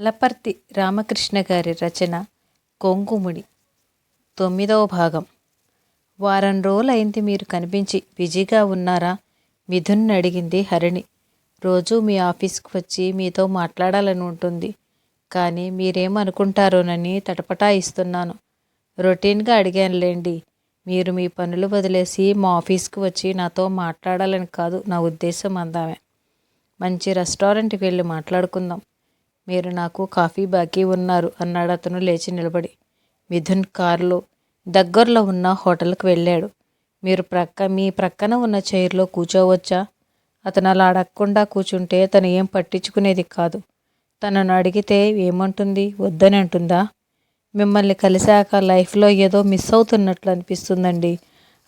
అలపర్తి రామకృష్ణ గారి రచన కొంగుముడి. తొమ్మిదవ భాగం. వారం రోజులైంది మీరు కనిపించి బిజీగా ఉన్నారా? మిథున్ అడిగింది హరిణి. రోజు మీ ఆఫీస్కి వచ్చి మీతో మాట్లాడాలని ఉంటుంది. కానీ మీరేమనుకుంటారోనని తటపటాయిస్తున్నాను. రొటీన్గా అడిగానులేండి. మీరు మీ పనులు వదిలేసి మా ఆఫీస్కి వచ్చి నాతో మాట్లాడాలని కాదు నా ఉద్దేశం అందామే. మంచి రెస్టారెంట్కి వెళ్ళి మాట్లాడుకుందాం. మీరు నాకు కాఫీ బాకీ ఉన్నారు అన్నాడు అతను లేచి నిలబడి. మిథున్ కారులో దగ్గరలో ఉన్న హోటల్కి వెళ్ళాడు. మీరు ప్రక్క మీ ప్రక్కన ఉన్న చైర్లో కూర్చోవచ్చా? అతను అలా అడగకుండా కూర్చుంటే తను ఏం పట్టించుకునేది కాదు. తనను అడిగితే ఏమంటుంది? వద్దని అంటుందా? మిమ్మల్ని కలిశాక లైఫ్లో ఏదో మిస్ అవుతున్నట్లు అనిపిస్తుందండి.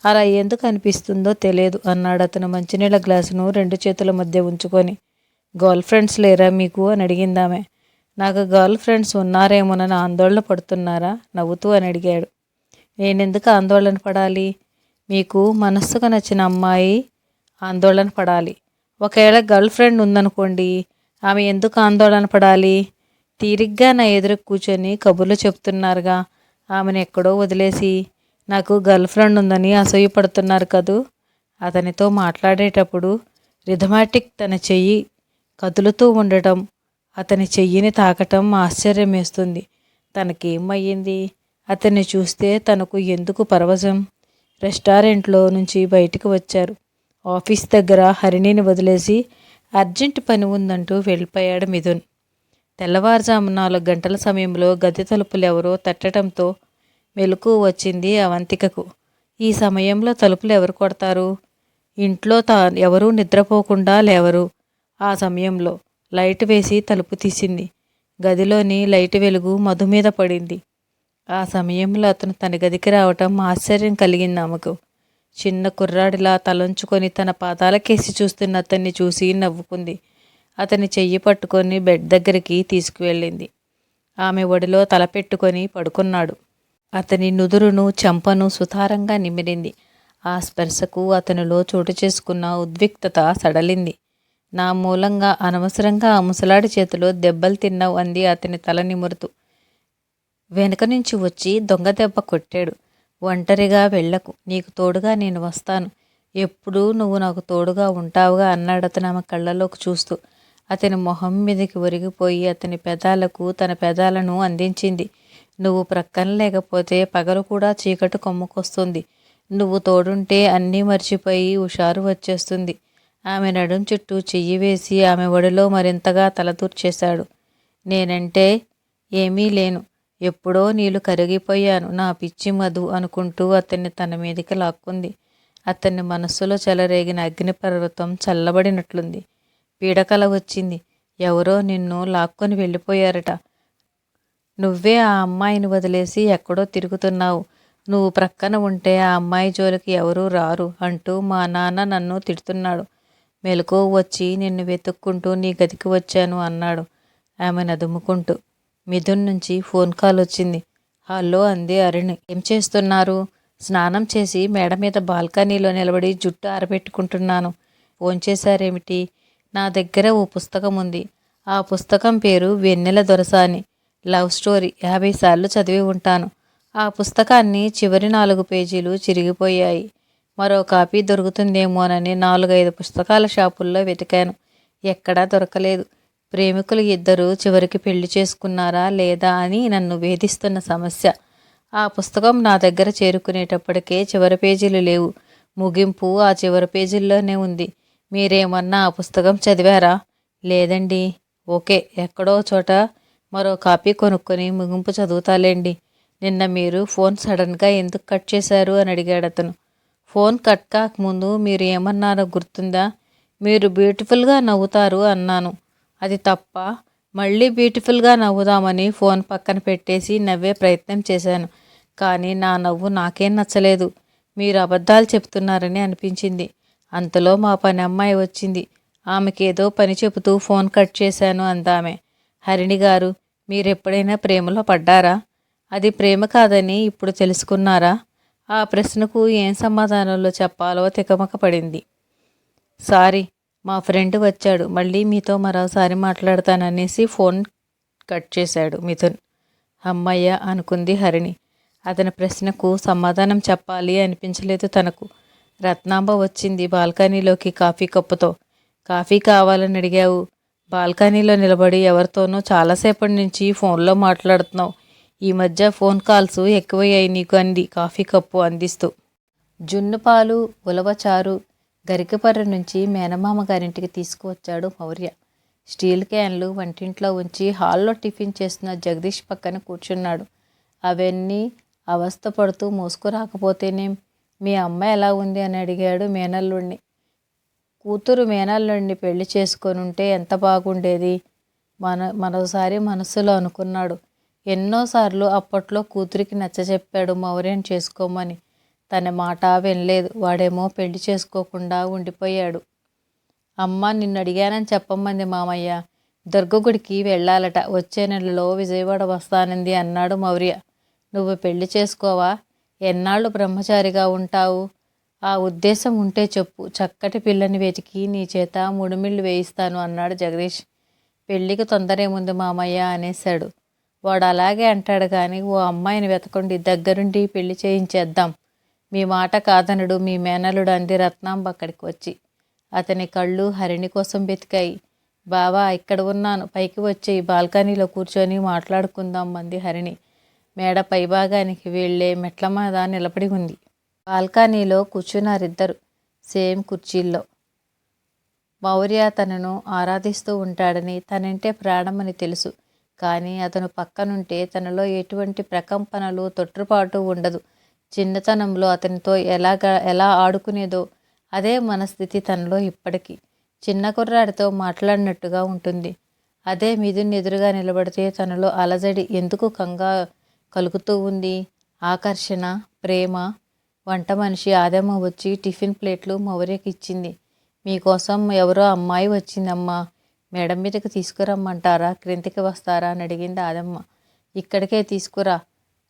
అలా ఎందుకు అనిపిస్తుందో తెలియదు అన్నాడు అతను మంచినీళ్ళ గ్లాసును రెండు చేతుల మధ్య ఉంచుకొని. గర్ల్ ఫ్రెండ్స్ లేరా మీకు అని అడిగిందామె. నాకు గర్ల్ ఫ్రెండ్స్ ఉన్నారేమోనని ఆందోళన పడుతున్నారా? నవ్వుతూ అని అడిగాడు. నేనెందుకు ఆందోళన పడాలి? మీకు మనస్సుకు నచ్చిన అమ్మాయి ఆందోళన పడాలి. ఒకవేళ గర్ల్ ఫ్రెండ్ ఉందనుకోండి ఆమె ఎందుకు ఆందోళన పడాలి? తీరిగ్గా నా ఎదురు కూర్చొని కబుర్లు చెప్తున్నారుగా. ఆమెను ఎక్కడో వదిలేసి నాకు గర్ల్ ఫ్రెండ్ ఉందని అసూయపడుతున్నారు కదూ? అతనితో మాట్లాడేటప్పుడు రిథమాటిక్ తన చెయ్యి కదులుతూ ఉండటం అతని చెయ్యిని తాకటం ఆశ్చర్యమేస్తుంది. తనకేమయ్యింది అతన్ని చూస్తే తనకు ఎందుకు పరవశం? రెస్టారెంట్లో నుంచి బయటికి వచ్చారు. ఆఫీస్ దగ్గర హరిణిని వదిలేసి అర్జెంట్ పని ఉందంటూ వెళ్ళిపోయాడు మిథున్. తెల్లవారుజాము నాలుగు గంటల సమయంలో గది తలుపులు ఎవరో తట్టడంతో మెలకు వచ్చింది అవంతికకు. ఈ సమయంలో తలుపులు ఎవరు కొడతారు? ఇంట్లో తా ఎవరూ నిద్రపోకుండా లేవరు. ఆ సమయంలో లైట్ వేసి తలుపు తీసింది. గదిలోని లైట్ వెలుగు మధు మీద పడింది. ఆ సమయంలో అతను తన గదికి రావటం ఆశ్చర్యం కలిగింది ఆమెకు. చిన్న కుర్రాడిలా తలంచుకొని తన పాదాలకేసి చూస్తున్న అతన్ని చూసి నవ్వుకుంది. అతని చెయ్యి పట్టుకొని బెడ్ దగ్గరికి తీసుకువెళ్ళింది. ఆమె ఒడిలో తల పెట్టుకొని పడుకున్నాడు. అతని నుదురును చంపను సుతారంగా నిమిరింది. ఆ స్పర్శకు అతనిలో చోటు చేసుకున్న ఉద్విక్తత సడలింది. నా మూలంగా అనవసరంగా ఆ ముసలాడి చేతిలో దెబ్బలు తిన్నావు అంది అతని తల నిమురుతూ. వెనక నుంచి వచ్చి దొంగ దెబ్బ కొట్టాడు. ఒంటరిగా వెళ్ళకు. నీకు తోడుగా నేను వస్తాను. ఎప్పుడూ నువ్వు నాకు తోడుగా ఉంటావుగా అన్నాడు అతను ఆమె కళ్ళలోకి చూస్తూ. అతని మొహం మీదకి ఒరిగిపోయి అతని పెదాలకు తన పెదాలను అందించింది. నువ్వు ప్రక్కన లేకపోతే పగలు కూడా చీకటి కొమ్ముకొస్తుంది. నువ్వు తోడుంటే అన్నీ మర్చిపోయి హుషారు వచ్చేస్తుంది. ఆమె నడుం చుట్టూ చెయ్యి వేసి ఆమె ఒడిలో మరింతగా తలతూర్చేశాడు నేనంటే ఏమీ లేను. ఎప్పుడో నీళ్ళు కరిగిపోయాను. నా పిచ్చి మధు అనుకుంటూ అతన్ని తన మీదకి లాక్కుంది. అతన్ని మనస్సులో చెలరేగిన అగ్నిపర్వతం చల్లబడినట్లుంది. పీడకల వచ్చింది. ఎవరో నిన్ను లాక్కొని వెళ్ళిపోయారట. నువ్వే ఆ అమ్మాయిని వదిలేసి ఎక్కడో తిరుగుతున్నావు. నువ్వు ప్రక్కన ఉంటే ఆ అమ్మాయి జోలికి ఎవరూ రారు అంటూ మా నాన్న నన్ను తిడుతున్నాడు. మెలకువ వచ్చి నిన్ను వెతుక్కుంటూ నీ గదికి వచ్చాను అన్నాడు. ఆమె నదుముకుంటూ మిథున్ నుంచి ఫోన్ కాల్ వచ్చింది. హలో అంది అరుణ్. ఏం చేస్తున్నారు? స్నానం చేసి మేడ మీద బాల్కనీలో నిలబడి జుట్టు ఆరబెట్టుకుంటున్నాను. ఫోన్ చేశారేమిటి? నా దగ్గర ఓ పుస్తకం ఉంది. ఆ పుస్తకం పేరు వెన్నెల దొరసాని. Love story. యాభై సార్లు చదివి ఉంటాను. ఆ పుస్తకాన్ని చివరి నాలుగు పేజీలు చిరిగిపోయాయి. మరో కాపీ దొరుకుతుందేమోనని నాలుగైదు పుస్తకాల షాపుల్లో వెతికాను. ఎక్కడా దొరకలేదు. ప్రేమికులు ఇద్దరు చివరికి పెళ్ళి చేసుకున్నారా లేదా అని నన్ను వేధిస్తున్న సమస్య. ఆ పుస్తకం నా దగ్గర చేరుకునేటప్పటికే చివరి పేజీలు లేవు. ముగింపు ఆ చివరి పేజీల్లోనే ఉంది. మీరేమన్నా ఆ పుస్తకం చదివారా? లేదండి. ఓకే ఎక్కడో చోట మరో కాపీ కొనుక్కొని ముగింపు చదువుతాలేండి. నిన్న మీరు ఫోన్ సడన్గా ఎందుకు కట్ చేశారు అని అడిగాడు అతను ఫోన్ కట్ కాకముందు మీరు ఏమన్నారో గుర్తుందా? మీరు బ్యూటిఫుల్గా నవ్వుతారు అన్నాను. అది తప్ప మళ్ళీ బ్యూటిఫుల్గా నవ్వుదామని ఫోన్ పక్కన పెట్టేసి నవ్వే ప్రయత్నం చేశాను. కానీ నా నవ్వు నాకేం నచ్చలేదు. మీరు అబద్ధాలు చెప్తున్నారని అనిపించింది. అంతలో మా పని అమ్మాయి వచ్చింది. ఆమెకేదో పని చెబుతూ ఫోన్ కట్ చేశాను అందామె. హరిణి గారు మీరెప్పుడైనా ప్రేమలో పడ్డారా? అది ప్రేమ కాదని ఇప్పుడు తెలుసుకున్నారా? ఆ ప్రశ్నకు ఏం సమాధానంలో చెప్పాలో తికమక పడింది సారీ మా ఫ్రెండ్ వచ్చాడు. మళ్ళీ మీతో మరోసారి మాట్లాడతాననేసి ఫోన్ కట్ చేశాడు మిథున్. అమ్మయ్య అనుకుంది హరిణి. అతని ప్రశ్నకు సమాధానం చెప్పాలి అనిపించలేదు తనకు. రత్నాంబ వచ్చింది బాల్కనీలోకి కాఫీ కప్పుతో. కాఫీ కావాలని అడిగావు. బాల్కనీలో నిలబడి ఎవరితోనో చాలాసేపటి నుంచి ఫోన్లో మాట్లాడుతున్నావు. ఈ మధ్య ఫోన్ కాల్స్ ఎక్కువయ్యాయి నీకు అంది కాఫీ కప్పు అందిస్తూ. జున్ను పాలు ఉలవచారు గరికపర్ర నుంచి మేనమామ గారింటికి తీసుకువచ్చాడు మౌర్య. స్టీల్ క్యాన్లు వంటింట్లో ఉంచి హాల్లో టిఫిన్ చేస్తున్న జగదీష్ పక్కన కూర్చున్నాడు. అవన్నీ అవస్థపడుతూ మోసుకురాకపోతేనేం మీ అమ్మ ఎలా ఉంది అని అడిగాడు మేనల్లుణ్ణి. కూతురు మేనల్లుణ్ణి పెళ్ళి చేసుకొని ఉంటే ఎంత బాగుండేది? మన మరోసారి మనసులో అనుకున్నాడు. ఎన్నోసార్లు అప్పట్లో కూతురికి నచ్చజెప్పాడు మౌర్యం చేసుకోమని. తన మాట వినలేదు. వాడేమో పెళ్ళి చేసుకోకుండా ఉండిపోయాడు. అమ్మ నిన్ను అడిగానని చెప్పమ్మంది మామయ్య. దుర్గగుడికి వెళ్ళాలట. వచ్చే నెలలో విజయవాడ వస్తానంది అన్నాడు మౌర్య. నువ్వు పెళ్ళి చేసుకోవా? ఎన్నాళ్ళు బ్రహ్మచారిగా ఉంటావు? ఆ ఉద్దేశం ఉంటే చెప్పు. చక్కటి పిల్లని వెతికి నీ చేత ముడిమిళ్ళు వేయిస్తాను అన్నాడు జగదీష్. పెళ్ళికి తొందరేముంది మామయ్య అనేశాడు. వాడు అలాగే అంటాడు కానీ ఓ అమ్మాయిని వెతకండి దగ్గరుండి పెళ్ళి చేయించేద్దాం. మీ మాట కాదనుడు మీ మేనలుడు అంది రత్నాంబ అక్కడికి వచ్చి. అతని కళ్ళు హరిణి కోసం వెతికాయి. బావా ఇక్కడ ఉన్నాను. పైకి వచ్చి బాల్కనీలో కూర్చొని మాట్లాడుకుందాం మంది హరిణి. మేడ పైభాగానికి వెళ్ళే మెట్ల మీద నిలబడి ఉంది. బాల్కనీలో కూర్చున్నారిద్దరు సేమ్ కుర్చీల్లో. మౌర్య తనను ఆరాధిస్తూ ఉంటాడని తనంటే ప్రాణమని తెలుసు. కానీ అతను పక్కనుంటే తనలో ఎటువంటి ప్రకంపనలు తొట్టుపాటు ఉండదు. చిన్నతనంలో అతనితో ఎలాగా ఎలా ఆడుకునేదో అదే మనస్థితి తనలో ఇప్పటికీ. చిన్న కుర్రాడితో మాట్లాడినట్టుగా ఉంటుంది. అదే మిథున్ ఎదురుగా నిలబడితే తనలో అలజడి ఎందుకు కంగా కలుగుతూ ఉంది? ఆకర్షణ ప్రేమ వంట మనిషి ఆదమ్మ వచ్చి టిఫిన్ ప్లేట్లు మౌర్యకి ఇచ్చింది మీకోసం ఎవరో అమ్మాయి వచ్చిందమ్మా. మేడం మీదకి తీసుకురమ్మంటారా? క్రిందికి వస్తారా? అని అడిగింది ఆదమ్మ. ఇక్కడికే తీసుకురా.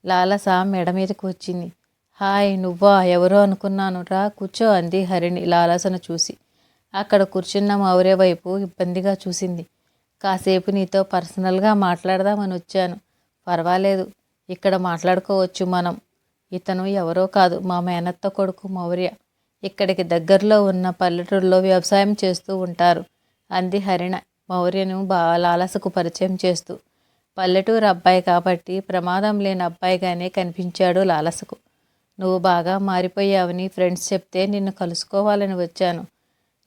లాలస మెడ మీదకి వచ్చింది. హాయ్ నువ్వా? ఎవరో అనుకున్నాను. రా కూర్చో అంది హరిణి లాలసను చూసి. అక్కడ కూర్చున్న మౌర్య వైపు ఇబ్బందిగా చూసింది. కాసేపు నీతో పర్సనల్గా మాట్లాడదామని వచ్చాను. పర్వాలేదు. ఇక్కడ మాట్లాడుకోవచ్చు మనం. ఇతను ఎవరో కాదు. మా మేనత్త కొడుకు మౌర్య. ఇక్కడికి దగ్గరలో ఉన్న పల్లెటూరులో వ్యవసాయం చేస్తూ ఉంటారు అంది హరిణ. మౌర్యను బాగా లాలసకు పరిచయం చేస్తూ పల్లెటూరు అబ్బాయి కాబట్టి ప్రమాదం లేని అబ్బాయిగానే కనిపించాడు లాలసకు. నువ్వు బాగా మారిపోయావని ఫ్రెండ్స్ చెప్తే నిన్ను కలుసుకోవాలని వచ్చాను.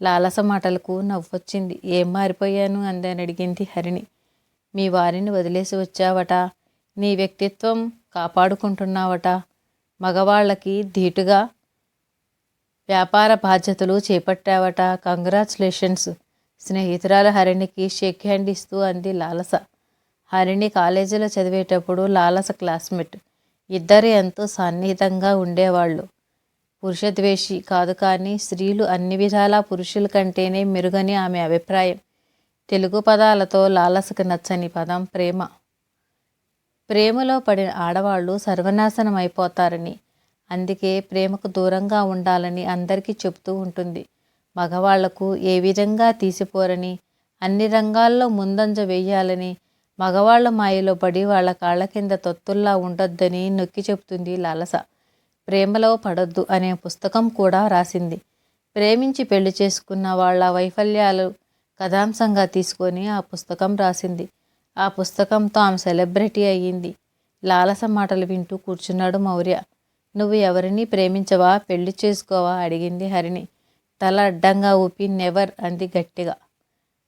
లాలస మాటలకు నవ్వొచ్చింది. ఏం మారిపోయాను అందని అడిగింది హరిణి. మీ వారిని వదిలేసి వచ్చావట? నీ వ్యక్తిత్వం కాపాడుకుంటున్నావట? మగవాళ్ళకి ధీటుగా వ్యాపార బాధ్యతలు చేపట్టావట? కంగ్రాచులేషన్స్ స్నేహితురాల హరిణికి షేక్ హ్యాండ్ ఇస్తూ అంది లాలస. హరిణి కాలేజీలో చదివేటప్పుడు లాలస క్లాస్మేట్. ఇద్దరు ఎంతో సన్నిహితంగా ఉండేవాళ్ళు. పురుషద్వేషి కాదు కానీ స్త్రీలు అన్ని విధాలా పురుషుల కంటేనే మెరుగని ఆమె అభిప్రాయం. తెలుగు పదాలతో లాలసకు నచ్చని పదం ప్రేమ. ప్రేమలో పడిన ఆడవాళ్ళు సర్వనాశనం అయిపోతారని. అందుకే ప్రేమకు దూరంగా ఉండాలని అందరికీ చెబుతూ ఉంటుంది. మగవాళ్ళకు ఏ విధంగా తీసిపోరని అన్ని రంగాల్లో ముందంజ వేయాలని మగవాళ్ళ మాయలో పడి వాళ్ళ కాళ్ళ కింద తొత్తుల్లా ఉండొద్దని నొక్కి చెబుతుంది లాలస. ప్రేమలో పడొద్దు అనే పుస్తకం కూడా రాసింది. ప్రేమించి పెళ్ళి చేసుకున్న వాళ్ళ వైఫల్యాలు కథాంశంగా తీసుకొని ఆ పుస్తకం రాసింది. ఆ పుస్తకంతో ఆమె సెలబ్రిటీ అయ్యింది. లాలస మాటలు వింటూ కూర్చున్నాడు మౌర్య. నువ్వు ఎవరిని ప్రేమించవా? పెళ్ళి చేసుకోవా? అడిగింది హరిణి. తల అడ్డంగా ఊపి నెవర్ అంది గట్టిగా.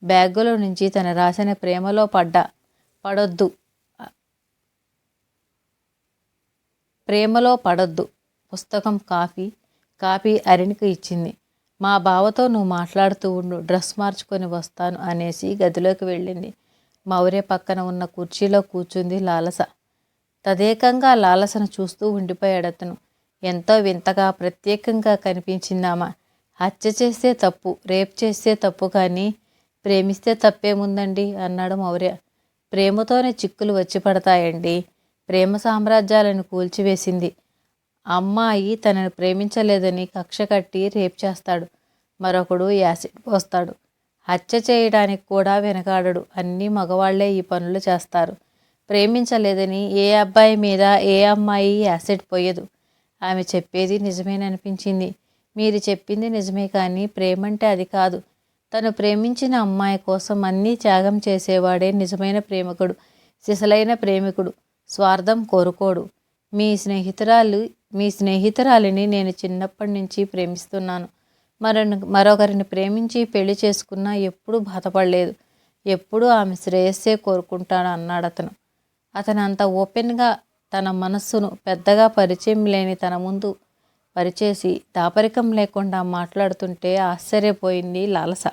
బ్యాగులో నుంచి తన రాసిన ప్రేమలో పడ్డా పడొద్దు. ప్రేమలో పడొద్దు. పుస్తకం కాఫీ కాపీ అరిణికి ఇచ్చింది. మా బావతో నువ్వు మాట్లాడుతూ ఉండు డ్రెస్ మార్చుకొని వస్తాను అనేసి గదిలోకి వెళ్ళింది. మౌర్య పక్కన ఉన్న కుర్చీలో కూర్చుంది లాలస. తదేకంగా లాలసను చూస్తూ ఉండిపోయాడు అతను. ఎంతో వింతగా ప్రత్యేకంగా కనిపించిందామా హత్య చేస్తే తప్పు రేప్ చేస్తే తప్పు కానీ ప్రేమిస్తే తప్పేముందండి? అన్నాడు మౌర్య. ప్రేమతోనే చిక్కులు వచ్చి పడతాయండి. ప్రేమ సామ్రాజ్యాలను కూల్చివేసింది. అమ్మాయి తనను ప్రేమించలేదని కక్ష కట్టి రేప్ చేస్తాడు. మరొకడు యాసిడ్ పోస్తాడు. హత్య చేయడానికి కూడా వెనకాడడు. అన్నీ మగవాళ్ళే ఈ పనులు చేస్తారు. ప్రేమించలేదని ఏ అబ్బాయి మీద ఏ అమ్మాయి యాసిడ్ పోయదు. ఆమె చెప్పేది నిజమేననిపించింది. మీరు చెప్పింది నిజమే కానీ ప్రేమంటే అది కాదు. తను ప్రేమించిన అమ్మాయి కోసం అన్నీ త్యాగం చేసేవాడే నిజమైన ప్రేమికుడు సిసలైన ప్రేమికుడు స్వార్థం కోరుకోడు. మీ స్నేహితురాలు మీ స్నేహితురాలిని నేను చిన్నప్పటి నుంచి ప్రేమిస్తున్నాను. మరొ మరొకరిని ప్రేమించి పెళ్ళి చేసుకున్నా ఎప్పుడూ బాధపడలేదు. ఎప్పుడూ ఆమె శ్రేయస్సే కోరుకుంటాను అన్నాడు అతను. అతను అంత ఓపెన్గా తన మనస్సును పెద్దగా పరిచయం లేని తన ముందు పరిచేసి దాపరికం లేకుండా మాట్లాడుతుంటే ఆశ్చర్యపోయింది లాలస.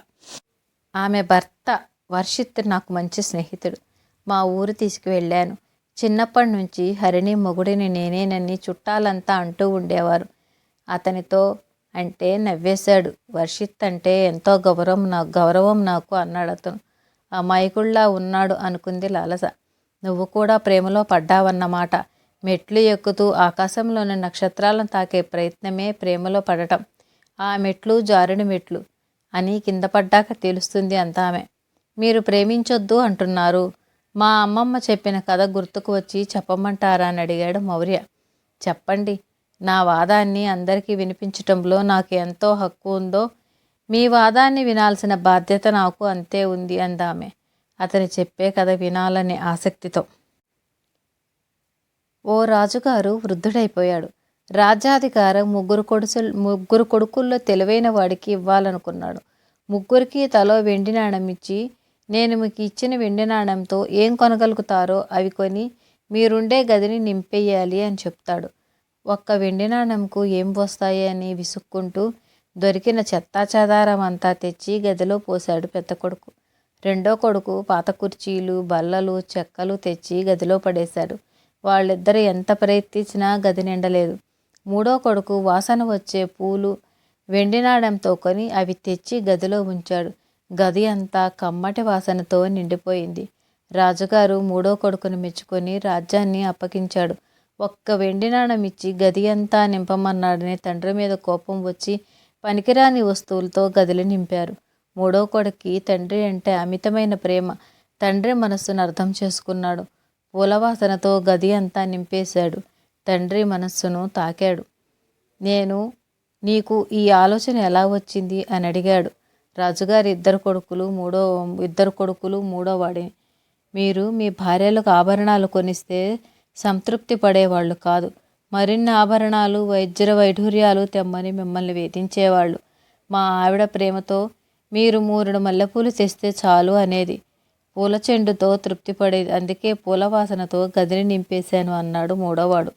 ఆమె భర్త వర్షిత్ నాకు మంచి స్నేహితుడు. మా ఊరు తీసుకువెళ్ళాను. చిన్నప్పటి నుంచి హరిణి మొగుడిని నేనేనని చుట్టాలంతా అంటూ ఉండేవారు. అతనితో అంటే నవ్వేశాడు. వర్షిత్ అంటే ఎంతో గౌరవం నాకు గౌరవం నాకు అన్నాడు అతను. అమాయకుల్లా ఉన్నాడు అనుకుంది లాలస. నువ్వు కూడా ప్రేమలో పడ్డావన్నమాట. మెట్లు ఎక్కుతూ ఆకాశంలోని నక్షత్రాలను తాకే ప్రయత్నమే ప్రేమలో పడటం. ఆ మెట్లు జారుడి మెట్లు అని కింద పడ్డాక తెలుస్తుంది అంత ఆమె. మీరు ప్రేమించొద్దు అంటున్నారు. మా అమ్మమ్మ చెప్పిన కథ గుర్తుకు వచ్చి చెప్పమంటారా అని అడిగాడు మౌర్య. చెప్పండి. నా వాదాన్ని అందరికీ వినిపించటంలో నాకు ఎంతో హక్కు ఉందో మీ వాదాన్ని వినాల్సిన బాధ్యత నాకు అంతే ఉంది అందామె. అతని చెప్పే కథ వినాలనే ఆసక్తితో. ఓ రాజుగారు వృద్ధుడైపోయాడు. రాజ్యాధికారం ముగ్గురు కొడుసు ముగ్గురు కొడుకుల్లో తెలివైన వాడికి ఇవ్వాలనుకున్నాడు. ముగ్గురికి తలో వెండి నాణం ఇచ్చి నేను మీకు ఇచ్చిన వెండి నాణంతో ఏం కొనగలుగుతారో అవి కొని మీరుండే గదిని నింపేయాలి అని చెప్తాడు. ఒక్క వెండి నాణంకు ఏం వస్తాయి అని విసుక్కుంటూ దొరికిన చెత్తా చెదారం అంతా తెచ్చి గదిలో పోశాడు పెద్ద కొడుకు. రెండో కొడుకు పాత కుర్చీలు బల్లలు చెక్కలు తెచ్చి గదిలో పడేశాడు. వాళ్ళిద్దరు ఎంత ప్రయత్నించినా గది నిండలేదు. మూడో కొడుకు వాసన వచ్చే పూలు వెండినాడంతో కొని అవి తెచ్చి గదిలో ఉంచాడు. గది అంతా కమ్మటి వాసనతో నిండిపోయింది. రాజుగారు మూడో కొడుకును మెచ్చుకొని రాజ్యాన్ని అప్పగించాడు. ఒక్క వెండి నాణం ఇచ్చి గది అంతా నింపమన్నాడని తండ్రి మీద కోపం వచ్చి పనికిరాని వస్తువులతో గదిని నింపారు. మూడో కొడుక్కి తండ్రి అంటే అమితమైన ప్రేమ. తండ్రి మనస్సును అర్థం చేసుకున్నాడు. పూలవాసనతో గది అంతా నింపేశాడు. తండ్రి మనస్సును తాకాడు. నేను నీకు ఈ ఆలోచన ఎలా వచ్చింది? అని అడిగాడు. రాజుగారి ఇద్దరు కొడుకులు మూడో ఇద్దరు కొడుకులు మూడో వాడిని మీరు మీ భార్యలకు ఆభరణాలు కొనిస్తే సంతృప్తి పడేవాళ్ళు కాదు. మరిన్ని ఆభరణాలు వైద్యుల వైఢూర్యాలు తెమ్మని మిమ్మల్ని వేధించేవాళ్ళు. మా ఆవిడ ప్రేమతో మీరు మూరుడు మల్లెపూలు తెస్తే చాలు అనేది. పూల చెండుతో తృప్తిపడేది. అందుకే పూల వాసనతో గదిని నింపేశాను అన్నాడు మూడోవాడు.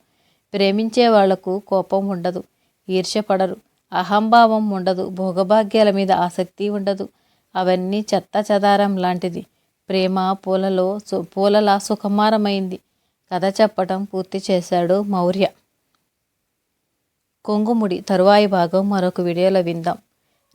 ప్రేమించే వాళ్ళకు కోపం ఉండదు ఈర్ష్యపడరు అహంభావం ఉండదు భోగభాగ్యాల మీద ఆసక్తి ఉండదు. అవన్నీ చెత్త చెదారం లాంటిది. ప్రేమ పూలలో పూలలా సుకుమారమైంది. కథ చెప్పటం పూర్తి చేశాడు మౌర్య. కొంగుముడి తరువాయి భాగం మరొక వీడియోలో విందాం.